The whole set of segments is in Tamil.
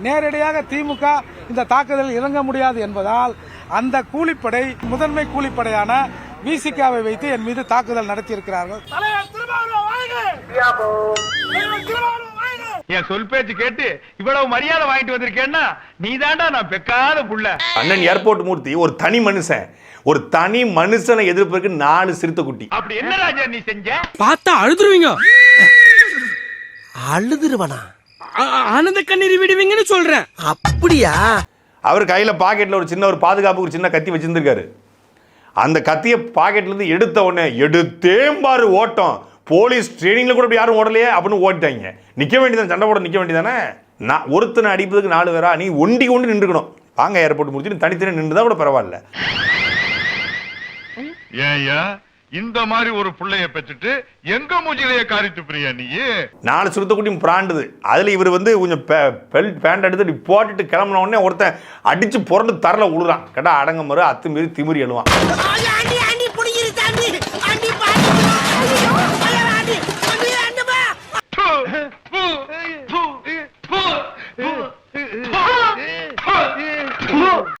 நேரடியாக திமுக இந்த தாக்குதலில் இறங்க முடியாது என்பதால் அந்த கூலிப்படை முதன்மை கூலிப்படையான விசிகாவை வைத்து என் மீது தாக்குதல் நடத்தியிருக்கிறார்கள். என் சொல் பேச்சு கேட்டு இவ்வளவு மரியாதை வாங்கிட்டு வந்திருக்கேன்னா நீ தாண்டா நான் பெக்காத புள்ள. அண்ணன் ஏர்போர்ட் மூர்த்தி ஒரு தனி மனுஷன். ஒரு தனி மனுஷனை எதிர்ப்பதற்கு நாலு சிறுத்தை குட்டி. அப்படி என்ன ராஜா நீ செஞ்ச? பார்த்தா அழுதுருவீங்க. அழுதுருவனா? ஆனந்த கண்ணீர் விடுவீங்கன்னு சொல்றேன். அப்படியா? அவர் கையில பாக்கெட்ல ஒரு சின்ன ஒரு பாதுகாப்பு ஒரு சின்ன கத்தி வச்சிருந்திருக்காரு. அந்த கத்தியை பாக்கெட்ல இருந்து எடுத்த உடனே எடுத்தேம்பாரு ஓட்டம். போலீஸ் ட்ரைனிங்ல கூட இப்படி யாரும் ஓடலையே அப்படின்னு ஓடிட்டாங்க. நிக்க வேண்டியதானே சண்டை போட நிக்க வேண்டியதானே நான் ஒருத்தனை அடிப்பதுக்கு நாலு பேரா? நீ ஒண்டி கொண்டு நின்றுக்கணும். வாங்க ஏர்போர்ட் முடிச்சுட்டு தனித்தனி நின்றுதா கூட பரவாயில்ல. ஏயா இந்த மாதிரி ஒரு புள்ளைய பெற்றுட்டு எங்க மூஞ்சிலைய காரி துப்புறியா நீ? நாலு சுருத்தக்குட்டியும் பிராண்டுது. அதில் இவர் வந்து கொஞ்சம் பெல்ட் பேண்ட் எடுத்து இப்படி போட்டுட்டு கிளம்புன உடனே ஒருத்தன் அடிச்சு புரண்டு தரல உழுறான். கேட்டா அடங்க மறு அத்து மீறி திமிரி எழுவான்.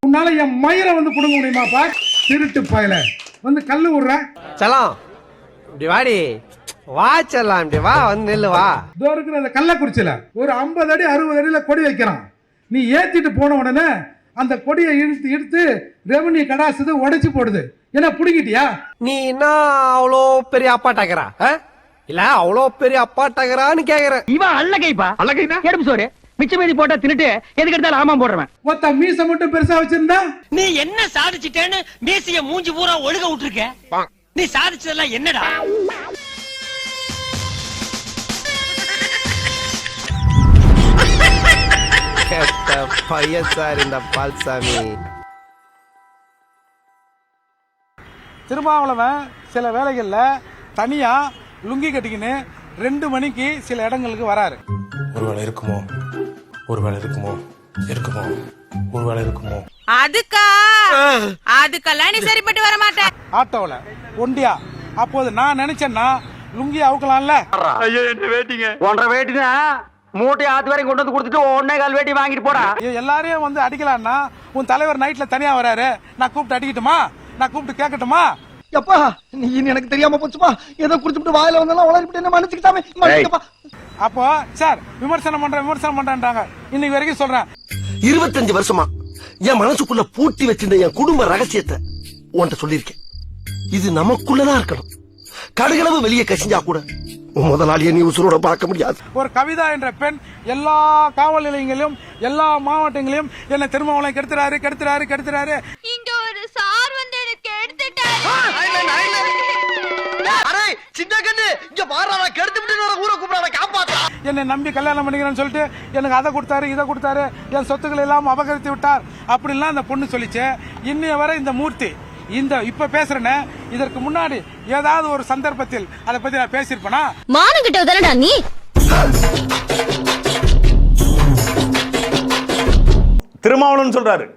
உன்னால என் மயிரை வந்து புடுங்க முடியுமாப்பா? திருட்டு பயல. வந்து கல்லு விடுற சலாம் இப்படி வாடி. வா செல்லாம் இப்படி வா வந்து நில்லு வா. இதோ இருக்கிற அந்த கள்ளக்குறிச்சியில ஒரு ஐம்பது அடி அறுபது அடியில கொடி வைக்கிறான். நீ ஏத்திட்டு போன உடனே அந்த கொடியை இழுத்து இழுத்து ரெவன்யூ கடாசுது உடைச்சு போடுது. என்ன புடுங்கிட்டியா? நீ என்ன அவ்வளோ பெரிய அப்பாட்டாக்கிறா இல்ல அவ்வளோ பெரிய அப்பாட்டாக்கிறான்னு கேக்குறேன் இவன் அல்ல கைப்பா அல்ல கைனா எடுப்பு சோறு. மிச்ச மீதி போட்டா தின்னுட்டு எதுக்கு எடுத்தாலும் ஆமாம் போடுறவன். ஒத்த மீசை மட்டும் பெருசா வச்சிருந்தா? நீ என்ன சாதிச்சிட்டேன்னு மீசிய மூஞ்சி பூரா ஒழுக விட்டுருக்க? நீ சாதிச்சதெல்லாம் என்னடா? பையன் சார் இந்த பால்சாமி. திருமாவளவன் சில வேலைகளில் தனியா லுங்கி கட்டிக்கின்னு ரெண்டு மணிக்கு சில இடங்களுக்கு வராரு. ஒருவேளை இருக்குமோ? ஒருவேளை இருக்குமோ? இருக்குமோ? ஒருவேளை இருக்குமோ? அதுக்கா! அதுக்கெல்லாம் நீ சரிப்பட்டு வர மாட்ட. ஆட்டோவில் ஒண்டியா? அப்போது நான் நினைச்சேன்னா லுங்கி அவுக்கலாம்ல? ஐயோ என்ன வேட்டிங்க? ஒன்றரை வேட்டினா மூட்டை ஆத்து வரைக்கும் கொண்டு வந்து கொடுத்துட்டு ஒன்னே கால் வேட்டி வாங்கிட்டு போடா. எல்லாரையும் வந்து அடிக்கலான்னா உன் தலைவர் நைட்ல தனியா வராரு. நான் கூப்பிட்டு அடிக்கட்டுமா? நான் கூப்பிட்டு கேட்கட்டுமா? எப்பா நீ எனக்கு தெரியாம போச்சுப்பா. ஏதோ குடிச்சுட்டு வாயில வந்தெல்லாம் உளறிவிட்டு என்ன மன்னிச்சுக்கிட்டாமே? அப்போ சார் விமர்சனம் பண்றேன் விமர்சனம் பண்றேன்றாங்க இன்னைக்கு வரைக்கும் சொல்றேன். இருபத்தஞ்சு வருஷமா என் மனசுக்குள்ள பூட்டி வச்சிருந்த என் குடும்ப ரகசியத்தை உன்கிட்ட சொல்லியிருக்கேன். இது நமக்குள்ளதான் இருக்கணும். கடுகளவு வெளியே கசிஞ்சா கூட முதலாளியை நீ உசுரோட பார்க்க முடியாது. ஒரு கவிதா என்ற பெண் எல்லா காவல் நிலையங்களிலும் எல்லா மாவட்டங்களிலும் என்ன திருமாவளம் கெடுத்துறாரு கெடுத்துறாரு கெடுத்துறாரு. இங்க ஒரு சார் வந்து எனக்கு எடுத்துட்டாரு அரே சின்ன கண்ணு இங்க பாரு கெடுத்து விட்டு ஊரை கூப்பிடாத காப்பாத்தா? என்னை நம்பி கல்யாணம் பண்ணிக்கிறேன்னு சொல்லிட்டு எனக்கு அதை கொடுத்தாரு இதை கொடுத்தாரு என் சொத்துக்கள் எல்லாம் அபகரித்து விட்டார். அப்படின்லாம் அந்த பொண்ணு சொல்லிச்சு. இன்னைய வரை இந்த மூர்த்தி இந்த இப்ப பேசுறேனே இதற்கு முன்னாடி ஏதாவது ஒரு சந்தர்ப்பத்தில் அதை பத்தி நான் பேசியிருப்பேனா? மானம் கிட்ட நீ? திருமாவளவன் சொல்றாரு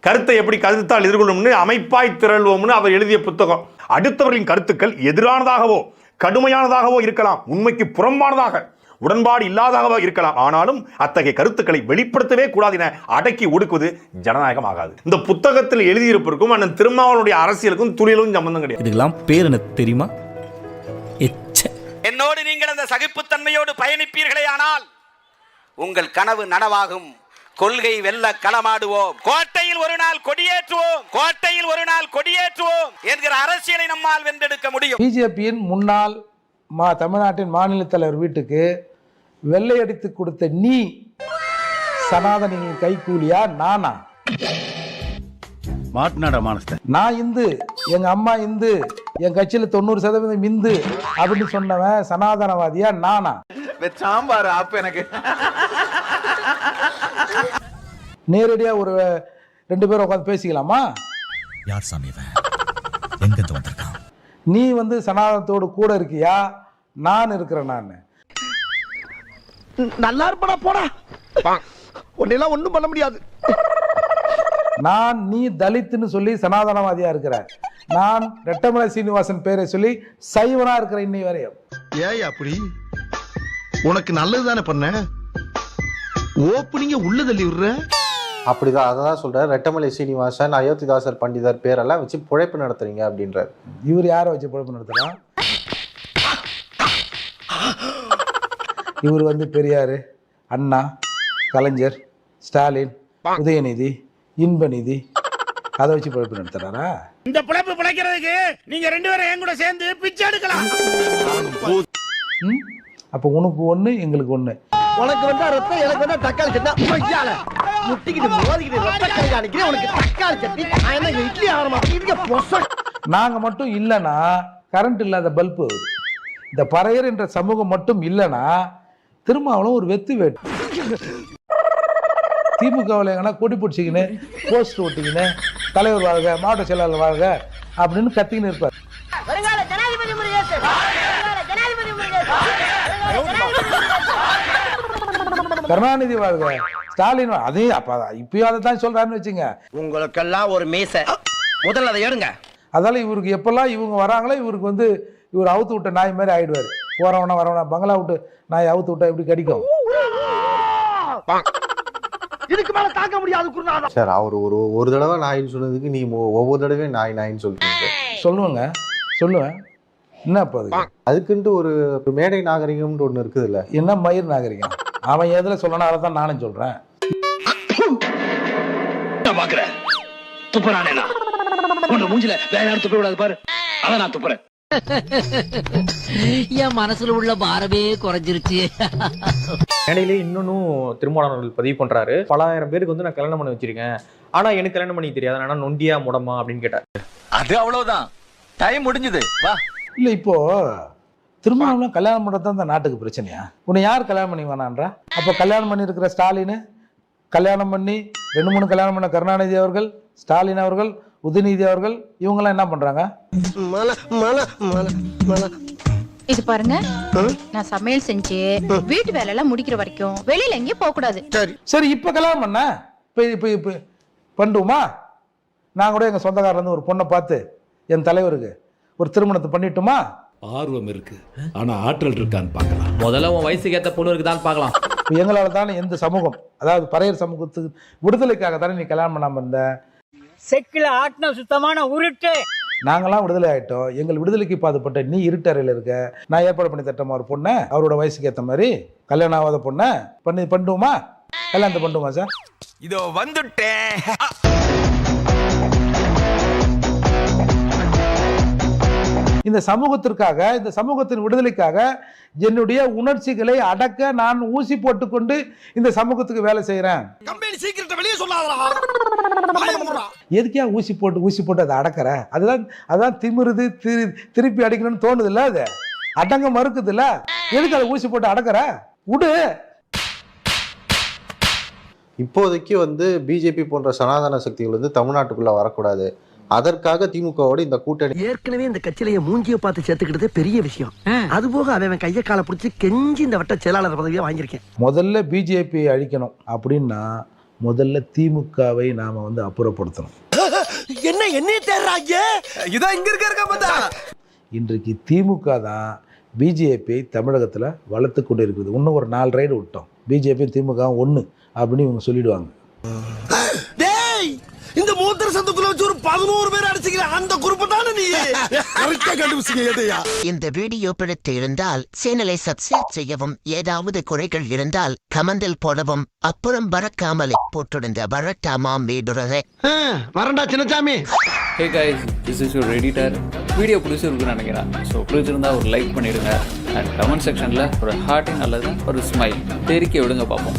கருத்தை எப்படி கருத்தால் எதிர்கொள்ளும்னு அமைப்பாய் திரள்வோம்னு அவர் எழுதிய புத்தகம். அடுத்தவர்களின் கருத்துக்கள் எதிரானதாகவோ கடுமையானதாகவோ இருக்கலாம். உண்மைக்கு புறம்பானதாக. உடன்பாடு இல்லாததாக இருக்கலாம். ஆனாலும் அத்தகைய கருத்துக்களை வெளிப்படுத்தவே கூடாது என அடக்கி ஒடுக்குவது ஜனநாயகம் ஆகாது. இந்த புத்தகத்தில் எழுதியிருப்பதற்கும் அண்ணன் திருமாவளவனுடைய அரசியலுக்கும் துளியிலும் சம்பந்தம் கிடையாது. இதுக்கெல்லாம் பேர் எனக்கு தெரியுமா? எச்ச. என்னோடு நீங்கள் அந்த சகிப்புத்தன்மையோடு பயணிப்பீர்களே ஆனால் உங்கள் கனவு நனவாகும். கொள்கை வெல்ல களமாடுவோம். கோட்டையில் ஒரு நாள் கொடியேற்றுவோம். கோட்டையில் ஒரு நாள் கொடியேற்றுவோம் என்கிற அரசியலை நம்மால் வென்றெடுக்க முடியும். பிஜேபியின் முன்னாள் மா தமிழ்நாட்டின் மாநில தலைவர் வீட்டுக்கு வெள்ளையடித்து கொடுத்த நீ சனாதனின் கைக்கூலியா நானா? மாட்டினாடா மானஸ்த நான் இந்து எங்க அம்மா இந்து என் கட்சியில தொண்ணூறு சதவீதம் இந்து அப்படின்னு சொன்னவன் சனாதனவாதியா நானா? சாம்பார் அப்ப எனக்கு. நேரடியா ஒரு ரெண்டு பேரும் உட்காந்து பேசிக்கலாமா? யார் சாமி நீ வந்து சனாதனத்தோடு கூட இருக்கியா? நான் இருக்கிறேன் நான். நல்லா இருப்படா போடா. உன்னெல்லாம் ஒண்ணும் பண்ண முடியாது. நான் நீ தலித்துன்னு சொல்லி சனாதனவாதியா இருக்கிற. நான் ரெட்டமலை சீனிவாசன் பேரை சொல்லி சைவனா இருக்கிற இன்னை வரையும். ஏய் அப்படி. உனக்கு நல்லது தானே பண்ண? ஓப்பனிங்க உள்ள தள்ளி விடுற? அப்படிதான் அதை தான் சொல்றாரு. ரெட்டமலை சீனிவாசன் அயோத்திதாசர் பண்டிதர் பேரெல்லாம் வச்சு பிழைப்பு நடத்துறீங்க அப்படின்றாரு. இவர் யாரை வச்சு பொழப்பு நடத்துறான் இவர் வந்து பெரியார் அண்ணா கலைஞர் ஸ்டாலின் உதயநிதி இன்பநிதி அதை வச்சு பொழப்பு நடத்துறாரா? இந்த பிழைப்பு பிழைக்கிறதுக்கு நீங்க ரெண்டு பேரும் என் கூட சேர்ந்து பிச்சை எடுக்கலாம். ம்? அப்போ உனக்கு ஒன்று எங்களுக்கு ஒன்று உனக்கு வந்தா ரத்தம் எனக்கு வந்தா தக்காளி சட்னி. பொய்யால முட்டிக்கிட்டு மோதிக்கிட்டு ரத்த கை காணிக்கிறேன். உனக்கு தக்காளி சட்னி நான் என்ன இங்க இட்லி ஆகிற மாதிரி பொச நாங்கள் மட்டும் இல்லைன்னா கரண்ட் இல்லாத பல்பு இந்த பறையர் என்ற சமூகம் மட்டும் இல்லைன்னா திருமாவளம் ஒரு வெத்து வேட்டு. திமுகவில் எங்கன்னா கொடி பிடிச்சிக்கின்னு போஸ்ட் ஓட்டிக்கின்னு தலைவர் வாழ்க மாவட்ட செயலாளர் வாழ்க அப்படின்னு கத்திக்கின்னு இருப்பார். கருணாநிதி வாழ்க ஸ்டாலின் வாழ்க. அதையும் அப்போ இப்பயும் அதை தான் சொல்கிறாருன்னு வச்சுங்க. உங்களுக்கெல்லாம் ஒரு மீசை. முதல்ல அதை எடுங்க. அதால இவருக்கு எப்பெல்லாம் இவங்க வராங்களோ இவருக்கு வந்து இவர் அவுத்து விட்ட நாய் மாதிரி ஆயிடுவார். போறவன வரவன பங்களா விட்டு நாய் அவுத்து விட்டா எப்படி கடிக்கும்? இதுக்கு மேல தாங்க முடியாது குருநாதா. சார் அவர் ஒரு ஒரு தடவை நாயின்னு சொன்னதுக்கு நீ ஒவ்வொரு தடவையும் நாய் நாயின்னு சொல்றீங்க. சொல்லுவேங்க சொல்லுவேன். என்ன அப்போ அது? அதுக்குன்ட்டு ஒரு மேடை நாகரிகம்னு ஒண்ணு இருக்குதுல்ல. என்ன மயிர் நாகரிகம்? அவன் எதுல சொல்லணும் அதை தான் நானும் சொல்றேன். பாக்குற? துப்புறானே உன்னை மூஞ்சில வேற யாரும் துப்ப விடாது பாரு. அதான் நான் துப்புறேன். என் மனசுல உள்ள பாரமே குறைஞ்சிருச்சு. மேடையிலே இன்னொன்னும் திருமணங்கள் பதிவு பண்றாரு. பலாயிரம் பேருக்கு வந்து நான் கல்யாணம் பண்ணி வச்சிருக்கேன். ஆனா எனக்கு கல்யாணம் பண்ணி தெரியாது. ஆனா நொண்டியா முடமா அப்படின்னு கேட்டார். அது அவ்வளவுதான். டைம் முடிஞ்சது. வா. இல்ல இப்போ திருமணம்லாம் கல்யாணம் பண்ணுறது தான் இந்த நாட்டுக்கு பிரச்சனையா? உன்னை யார் கல்யாணம் பண்ணி வேணான்றா அப்போ கல்யாணம் பண்ணி இருக்கிற ஸ்டாலின் கல்யாணம் பண்ணி ரெண்டு மூணு கல்யாணம் பண்ண கருணாநிதி அவர்கள் ஸ்டாலின் அவர்கள் உதயநிதி அவர்கள் இவங்கெல்லாம் என்ன பண்றாங்க? இது பாருங்க நான் சமையல் செஞ்சு வீட்டு வேலை எல்லாம் முடிக்கிற வரைக்கும் வெளியில எங்கேயும் போக கூடாது சரி. சரி இப்போ கல்யாணம் பண்ண? இப்போ இப்போ இப்போ பண்ணுவோமா நான் கூட எங்கள் சொந்தக்காரர் இருந்து ஒரு பொண்ணை பார்த்து என் தலைவருக்கு ஒரு திருமணத்தை பண்ணிட்டுமா? ஆர்வம் இருக்கு. ஆனா ஆற்றல் இருக்கான்னு பார்க்கலாம். முதல்ல உன் வயசுக்கு ஏத்த பொண்ணு இருக்குதான்னு பார்க்கலாம். இப்போ எங்களால் தானே எந்த சமூகம் அதாவது பறையர் சமூகத்துக்கு விடுதலைக்காக தானே நீ கல்யாணம் பண்ணாமல் இருந்த? செக்கில ஆட்டின சுத்தமான உருட்டு. நாங்களாம் விடுதலை ஆயிட்டோம். எங்கள் விடுதலைக்கு பாதுபட்ட நீ இருட்டறையில் இருக்க. நான் ஏற்பாடு பண்ணி தட்டமா ஒரு பொண்ணை? அவரோட வயசுக்கு ஏற்ற மாதிரி. கல்யாணம் ஆகாத பொண்ணை? பண்ணி பண்ணுவோமா? கல்யாணத்தை பண்ணுவோமா சார்? இதோ வந்துட்டேன். இந்த சமூகத்திற்காக இந்த சமூகத்தின் விடுதலைக்காக என்னுடைய உணர்ச்சிகளை அடக்க நான் ஊசி போட்டுக்கொண்டு இந்த சமூகத்துக்கு வேலை செய்கிறேன் கம்பெனி சீக்கிரத்தை வெளியே சொல்லாதடா. எதுக்கே ஊசி போட்டு ஊசி போட்டு அதை அடக்கிற? அதுதான் அதான் திமிருது திரு திருப்பி அடிக்கணும்னு தோணுது இல்ல அது? அடங்க மறுக்குது இல்ல எதுக்கு அதை ஊசி போட்டு அடக்கிற? விடு இப்போதைக்கு வந்து பிஜேபி போன்ற சனாதன சக்திகள் வந்து தமிழ்நாட்டுக்குள்ள வரக்கூடாது. அதற்காக திமுகவோட இந்த கூட்டணி ஏற்கனவே இந்த கட்சியில என் மூஞ்சிய பார்த்து சேர்த்துக்கிட்டதே பெரிய விஷயம். அது போக அவன் கைய காலை பிடிச்சி கெஞ்சி இந்த வட்ட செயலாளர் பதவியை வாங்கியிருக்கேன். முதல்ல பிஜேபி அழிக்கணும் அப்படின்னா முதல்ல திமுகவை நாம வந்து அப்புறப்படுத்தணும். என்ன என்னைய தேடுறாங்க இதான் இங்க இருக்க இன்றைக்கு திமுக தான் பிஜேபி தமிழகத்தில் வளர்த்து கொண்டு இருக்குது இன்னும் ஒரு நாலு ரைடு விட்டோம். பிஜேபி திமுக ஒன்று அப்படின்னு இவங்க சொல்லிடுவாங்க. இந்த மூத்திர சந்துக்குள்ள வச்சு ஒரு பதினோரு பேர் அடிச்சுக்கிற அந்த குரூப் தானே நீ? கரெக்டா கண்டுபிடிச்சிங்க இந்த வீடியோ பிடித்து இருந்தால் சேனலை சப்ஸ்கிரைப் செய்யவும் ஏதாவது குறைகள் இருந்தால் கமெண்டில் போடவும் அப்புறம் பறக்காமலே போட்டிருந்த வரட்டாமாம் வீடுறதை வரண்டா Chinnasamy hey guys this is your editor video பிடிச்சிருக்குன்னு நினைக்கிறேன். ஸோ பிடிச்சிருந்தா ஒரு லைக் பண்ணிடுங்க. அண்ட் கமெண்ட் செக்ஷனில் ஒரு ஹார்ட்டிங் அல்லது ஒரு ஸ்மைல் தெரிக்க விடுங்க பார்ப்போம்.